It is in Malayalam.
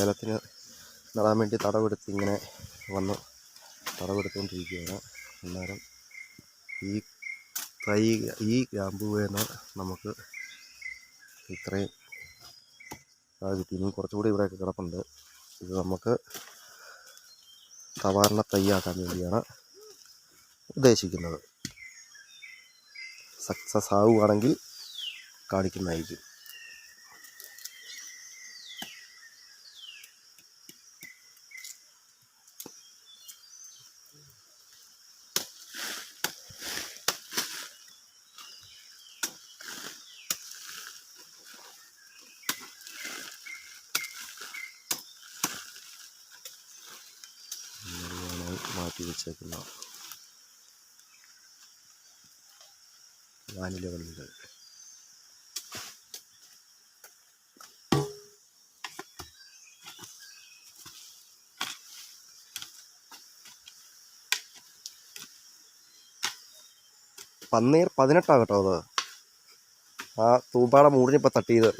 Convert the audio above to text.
ഏലത്തിന് നടാൻ വേണ്ടി തടവെടുത്ത് ഇങ്ങനെ വന്ന് തടവെടുത്തുകൊണ്ടിരിക്കുകയാണ് അന്നേരം ഈ തൈ ഈ ഗ്രാമ്പൂവേന്ന് നമുക്ക് ഇത്രയും കിട്ടി. ഇനി കുറച്ചുകൂടി ഇവിടെയൊക്കെ കിടപ്പുണ്ട്. ഇത് നമുക്ക് സവാരണ തൈയാക്കാൻ വേണ്ടിയാണ് ഉദ്ദേശിക്കുന്നത്. സക്സസ് ആവുകയാണെങ്കിൽ കാണിക്കുന്നതായിരിക്കും. മാറ്റി വെച്ചേക്കുന്ന വാനില വള്ളികൾ. പന്നീർ പതിനെട്ടാ കേട്ടോ അത്. ആ തൂമ്പാടെ മൂടിനിപ്പോൾ തട്ടിയത്.